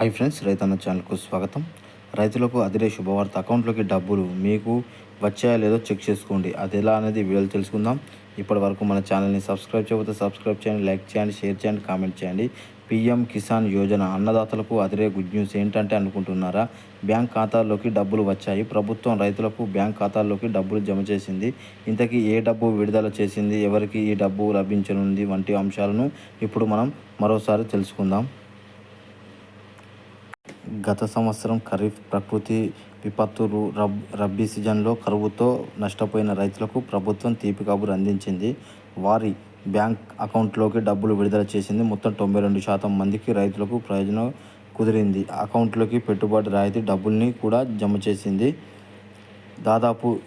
Hi friends రైతన్న ఛానల్కు స్వాగతం. రైతులకు అదిరే శుభవార్త. అకౌంట్లోకి డబ్బులు మీకు వచ్చాయా లేదో చెక్ చేసుకోండి. అది ఎలా అనేది వీళ్ళు తెలుసుకుందాం. ఇప్పటి వరకు మన ఛానల్ని సబ్స్క్రైబ్ చేయకపోతే సబ్స్క్రైబ్ చేయండి లైక్ చేయండి షేర్ చేయండి కామెంట్ చేయండి. పీఎం కిసాన్ యోజన అన్నదాతలకు అదిరే గుడ్ న్యూస్ ఏంటంటే అనుకుంటున్నారా? బ్యాంక్ ఖాతాల్లోకి డబ్బులు వచ్చాయి. ప్రభుత్వం రైతులకు బ్యాంక్ ఖాతాల్లోకి డబ్బులు జమ చేసింది. ఇంతకీ ఏ డబ్బు విడుదల చేసింది? ఎవరికి ఈ డబ్బు లభించనుంది? వంటి అంశాలను ఇప్పుడు మనం మరోసారి తెలుసుకుందాం. గత సంవత్సరం ఖరీఫ్ ప్రకృతి విపత్తులు రబ్ రబ్బీ సీజన్లో కరువుతో నష్టపోయిన రైతులకు ప్రభుత్వం తీపి కబురు అందించింది. వారి బ్యాంక్ అకౌంట్లోకి డబ్బులు విడుదల చేసింది. మొత్తం తొంభై రెండు శాతం మందికి రైతులకు ప్రయోజనం కుదిరింది. అకౌంట్లోకి పెట్టుబడి రాయితీ డబ్బుల్ని కూడా జమ చేసింది. దాదాపు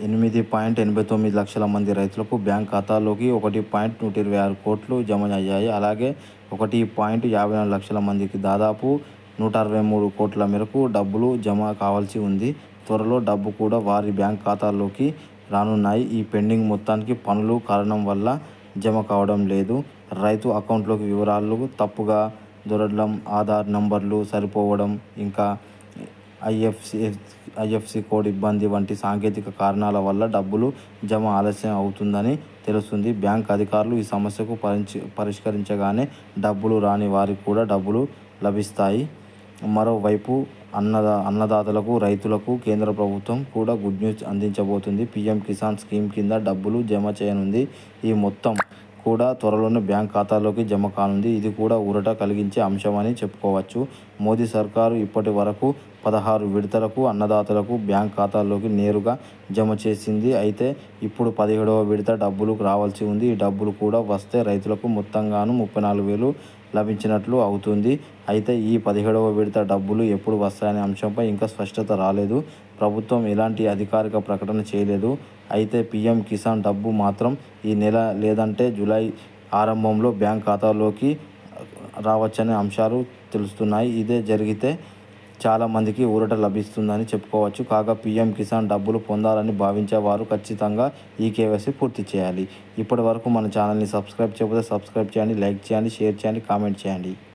ఎనిమిది పాయింట్ ఎనభై తొమ్మిది లక్షల మంది రైతులకు బ్యాంక్ ఖాతాలోకి ఒకటి పాయింట్ నూట ఇరవై ఆరు కోట్లు జమ అయ్యాయి. అలాగే ఒకటి పాయింట్ యాభై నాలుగు లక్షల మందికి దాదాపు నూట అరవై మూడు కోట్ల మేరకు డబ్బులు జమ కావాల్సి ఉంది. త్వరలో డబ్బు కూడా వారి బ్యాంక్ ఖాతాల్లోకి రానున్నాయి. ఈ పెండింగ్ మొత్తానికి పనులు కారణం వల్ల జమ కావడం లేదు. రైతు అకౌంట్లోకి వివరాలు తప్పుగా దొరకడం ఆధార్ నంబర్లు సరిపోవడం ఇంకా ఐఎఫ్సి ఐఎఫ్సి కోడ్ ఇబ్బంది వంటి సాంకేతిక కారణాల వల్ల డబ్బులు జమ ఆలస్యం అవుతుందని తెలుస్తుంది. బ్యాంక్ అధికారులు ఈ సమస్యకు పరిష్కరించగానే డబ్బులు రాని వారికి కూడా డబ్బులు లభిస్తాయి. మరోవైపు అన్నదా అన్నదాతలకు రైతులకు కేంద్ర ప్రభుత్వం కూడా గుడ్ న్యూస్ అందించబోతుంది. పీఎం కిసాన్ స్కీమ్ కింద డబ్బులు జమ చేయనుంది. ఈ మొత్తం కూడా త్వరలోనే బ్యాంక్ ఖాతాలోకి జమ కానుంది. ఇది కూడా ఊరట కలిగించే అంశమని చెప్పుకోవచ్చు. మోదీ సర్కారు ఇప్పటి వరకు పదహారు విడతలకు అన్నదాతలకు బ్యాంక్ ఖాతాల్లోకి నేరుగా జమ చేసింది. అయితే ఇప్పుడు పదిహేడవ విడత డబ్బులు రావాల్సి ఉంది. ఈ డబ్బులు కూడా వస్తే రైతులకు మొత్తంగాను ముప్పై నాలుగు వేలు లభించినట్లు అవుతుంది. అయితే ఈ పదిహేడవ విడత డబ్బులు ఎప్పుడు వస్తాయనే అంశంపై ఇంకా స్పష్టత రాలేదు. ప్రభుత్వం ఎలాంటి అధికారిక ప్రకటన చేయలేదు. అయితే పీఎం కిసాన్ డబ్బు మాత్రం ఈ నెల లేదంటే జూలై ఆరంభంలో బ్యాంక్ ఖాతాలోకి రావచ్చనే అంశాలు తెలుస్తున్నాయి. ఇదే జరిగితే చాలామందికి ఊరట లభిస్తుందని చెప్పుకోవచ్చు. కాగా పీఎం కిసాన్ డబ్బులు పొందాలని భావించే వారు ఖచ్చితంగా ఈ కేవైసీ పూర్తి చేయాలి. ఇప్పటి వరకు మన ఛానల్ని సబ్స్క్రైబ్ చేయకపోతే సబ్స్క్రైబ్ చేయండి లైక్ చేయండి షేర్ చేయండి కామెంట్ చేయండి.